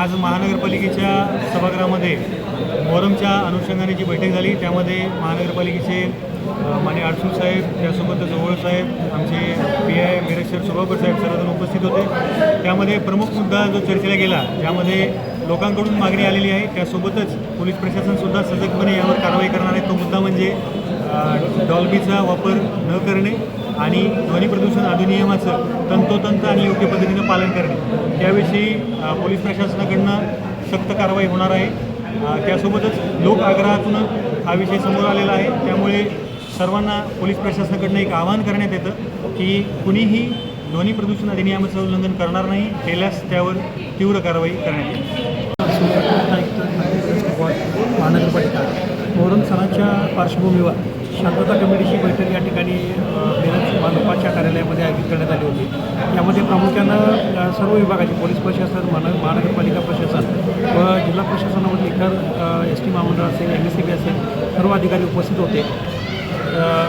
आज महानगरपालिकेच्या सभागृहामध्ये मोहरमच्या अनुषंगाने जी बैठक झाली त्यामध्ये महानगरपालिकेचे माने माननीय साहेब त्यासोबत जवळ साहेब आमचे पी आय मिरेश्वर सुभाकर साहेब सर्वजण उपस्थित होते. त्यामध्ये प्रमुख मुद्दा जो चर्चेला गेला ज्यामध्ये लोकांकडून मागणी आलेली आहे त्यासोबतच पोलीस प्रशासनसुद्धा सजगपणे यावर कारवाई करणार आहे. तो मुद्दा म्हणजे डॉल्बीचा वापर न करणे आणि ध्वनी प्रदूषण अधिनियमाचं तंतोतंत आणि योग्य पद्धतीनं पालन करणे. त्याविषयी पोलीस प्रशासनाकडनं सक्त कारवाई होणार आहे. त्यासोबतच लोक आग्रहातून हा विषय समोर आलेला आहे. त्यामुळे सर्वांना पोलीस प्रशासनाकडनं एक आवाहन करण्यात येतं की कुणीही ध्वनी प्रदूषण अधिनियमाचं उल्लंघन करणार नाही. केल्यास त्यावर तीव्र कारवाई करण्यात येईल महानगरपालिका मोहरम सणाच्या पार्श्वभूमीवर शांतता कमिटीची बैठक या ठिकाणी अ, मानपाच्या कार्यालयामध्ये आयोजित करण्यात आली होती. यामध्ये प्रामुख्यानं सर्व विभागाचे पोलीस प्रशासन महान महानगरपालिका प्रशासन व जिल्हा प्रशासनामध्ये इतर एस टी महामंडळ असेल एम एस सी बी असेल सर्व अधिकारी उपस्थित होते.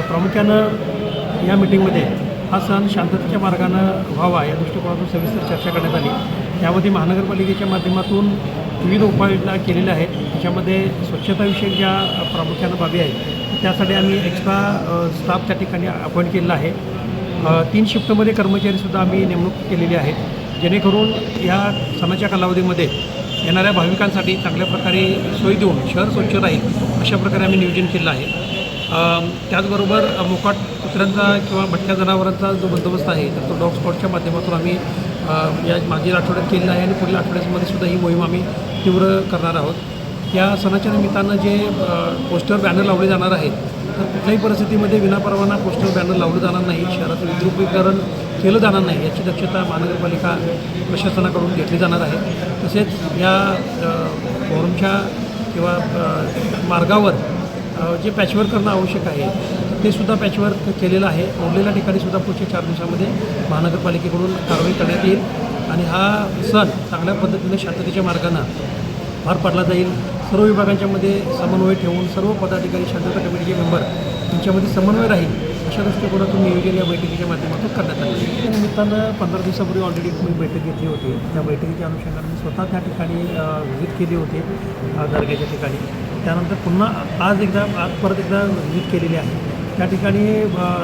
प्रामुख्यानं या मिटिंगमध्ये हा सण शांततेच्या मार्गानं व्हावा या दृष्टिकोनातून सविस्तर चर्चा करण्यात आली. त्यामध्ये महानगरपालिकेच्या माध्यमातून विविध उपाययोजना केलेल्या आहेत. त्याच्यामध्ये स्वच्छताविषयक ज्या प्रामुख्यानं बाबी आहेत त्यासाठी आम्ही एक्स्ट्रा स्टाफ त्या ठिकाणी अपॉइंट केलेला आहे. तीन शिफ्टमध्ये कर्मचारीसुद्धा आम्ही नेमणूक केलेली आहे. जेणेकरून या सणाच्या कालावधीमध्ये येणाऱ्या भाविकांसाठी चांगल्या प्रकारे सोयी देऊन शहर स्वच्छ राहील अशा प्रकारे आम्ही नियोजन केलं आहे. त्याचबरोबर मोकाट कुत्र्यांचा किंवा भटक्या जनावरांचा जो बंदोबस्त आहे तर तो डॉग स्पॉटच्या माध्यमातून आम्ही या मागील आठवड्यात केलेला आहे आणि पुढील आठवड्यामध्ये सुद्धा ही मोहीम आम्ही तीव्र करणार आहोत. या सणाच्या निमित्तानं जे पोस्टर बॅनर लावले जाणार आहेत तर कुठल्याही परिस्थितीमध्ये विनापरवाना पोस्टर बॅनर लावलं जाणार नाही. शहराचं विद्रुपीकरण केलं जाणार नाही याची दक्षता महानगरपालिका प्रशासनाकडून घेतली जाणार आहे. तसेच या अ, फोरमच्या किंवा मार्गावर जे पॅचवर करणं आवश्यक आहे ते सुद्धा पॅचवर्क केलेलं आहे. उरलेल्या ठिकाणी सुद्धा पुढच्या चार दिवसामध्ये महानगरपालिकेकडून कारवाई करण्यात येईल आणि हा सण चांगल्या पद्धतीने शांततेच्या मार्गानं पार पाडला जाईल. सर्व विभागांच्यामध्ये समन्वय ठेवून सर्व पदाधिकारी शांतता कमिटीचे मेंबर यांच्यामध्ये समन्वय राहील अशा दृष्टिकोनातून नियोजन या बैठकीच्या माध्यमातून करण्यात आले. त्या निमित्तानं पंधरा दिवसापूर्वी ऑलरेडी मी बैठक घेतली होती. त्या बैठकीच्या अनुषंगाने मी स्वतः त्या ठिकाणी व्हिजिट केली होती दर्ग्याच्या ठिकाणी. त्यानंतर पुन्हा आज एकदा आज परत एकदा व्हिजिट केलेली आहे. त्या ठिकाणी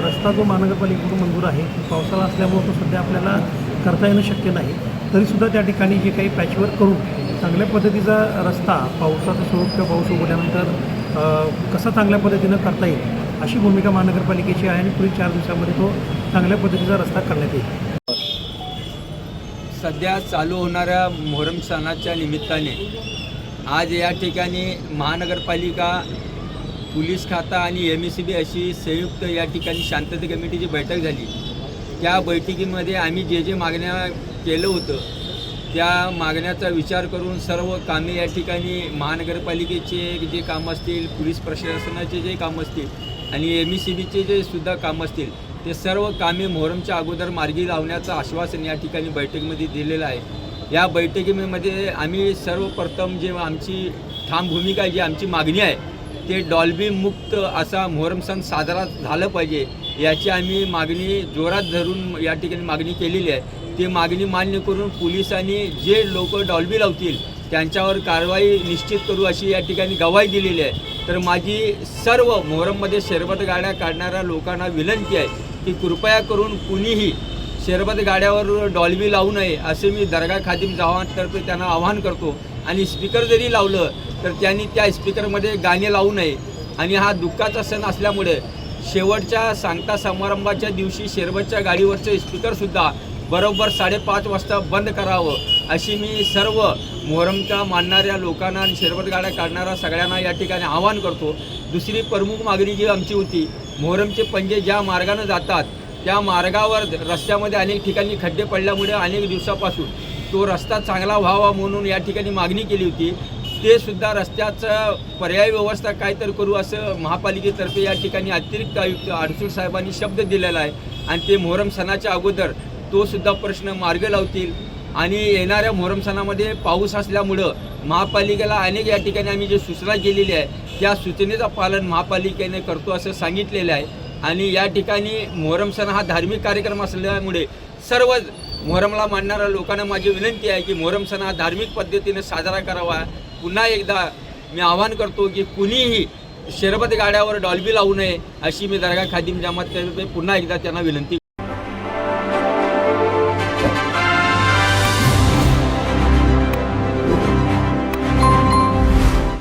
रस्ता जो महानगरपालिकेकडून मंजूर आहे पावसाळा असल्यामुळं तो सध्या आपल्याला करता येणं शक्य नाही. तरीसुद्धा त्या ठिकाणी जे काही पॅचवर्क करून चांगल्या पद्धतीचा रस्ता पावसाचं स्वरूप किंवा पाऊस उघडल्यानंतर कसा चांगल्या पद्धतीनं करता येईल अशी भूमिका महानगरपालिकेची आहे आणि पुढील चार दिवसामध्ये तो चांगल्या पद्धतीचा रस्ता करण्यात येईल. सध्या चालू होणाऱ्या मोहरम सणाच्या निमित्ताने आज या ठिकाणी महानगरपालिका पोलीस खाता आणि एम एस सी बी अशी संयुक्त या ठिकाणी शांतता कमिटीची बैठक झाली. त्या बैठकीमध्ये आम्ही जे जे मागण्या केलं होतं त्या मागण्याचा विचार करून सर्व कामे या ठिकाणी महानगरपालिकेचे जे काम असतील पोलीस प्रशासनाचे जे काम असतील आणि एम ई सी बीचे जे सुद्धा काम असतील ते सर्व कामे मोहरमच्या अगोदर मार्गी लावण्याचं आश्वासन या ठिकाणी बैठकीमध्ये दिलेलं आहे. या बैठकीमध्ये आम्ही सर्वप्रथम जे आमची ठाम भूमिका आहे जी आमची मागणी आहे ते डॉल्बी मुक्त असा मोहरम सण साजरा झालं पाहिजे याची आम्ही मागणी जोरात धरून या ठिकाणी मागणी केलेली आहे. ती मागणी मान्य करून पोलिसांनी जे लोक डॉल्बी लावतील त्यांच्यावर कारवाई निश्चित करू अशी या ठिकाणी गवाही दिलेली आहे. तर माझी सर्व मोहरममध्ये शरबत गाड्या काढणाऱ्या लोकांना विनंती आहे की कृपया करून कुणीही शरबत गाड्यावर डॉल्बी लावू नये असे मी दर्गा खादिम जवानतर्फे त्यांना आवाहन करतो. आणि स्पीकर जरी लावलं तर त्यांनी त्या स्पीकरमध्ये गाणे लावू नये. आणि हा दुःखाचा सण असल्यामुळे शेवटच्या सांगता समारंभाच्या दिवशी शेरबतच्या गाडीवरचं स्पीकरसुद्धा बरोबर साडेपाच वाजता बंद करावं अशी मी सर्व मोहरमच्या मानणाऱ्या लोकांना आणि शेरबत गाड्या काढणाऱ्या सगळ्यांना या ठिकाणी आवाहन करतो. दुसरी प्रमुख मागणी जी आमची होती मोहरमचे पंजे ज्या मार्गानं जातात त्या मार्गावर रस्त्यामध्ये अनेक ठिकाणी खड्डे पडल्यामुळे अनेक दिवसापासून तो रस्ता चांगला व्हावा म्हणून या ठिकाणी मागणी केली होती. ते सुद्धा रस्त्याचं पर्याय व्यवस्था काय तर करू असं महापालिकेतर्फे या ठिकाणी अतिरिक्त आयुक्त अडसूळ साहेबांनी शब्द दिलेला आहे. आणि ते मोहरम सणाच्या अगोदर तो सुद्धा प्रश्न मार्ग लावतील. आणि येणाऱ्या मोहरम सणामध्ये पाऊस असल्यामुळं महापालिकेला अनेक या ठिकाणी आम्ही जे सूचना केलेली आहे त्या सूचनेचं पालन महापालिकेने करतो असं सांगितलेलं आहे. आणि या ठिकाणी मोहरम सण हा धार्मिक कार्यक्रम असल्यामुळे सर्व मोहरमला मानणाऱ्या लोकांना माझी विनंती आहे की मोहरम सण हा धार्मिक पद्धतीने साजरा करावा. पुन्हा एकदा मी आवाहन करतो की कुणीही शरबत गाड्यावर डॉल्बी लावू नये अशी मी दर्गा खादिम जमात पुन्हा एकदा त्यांना विनंती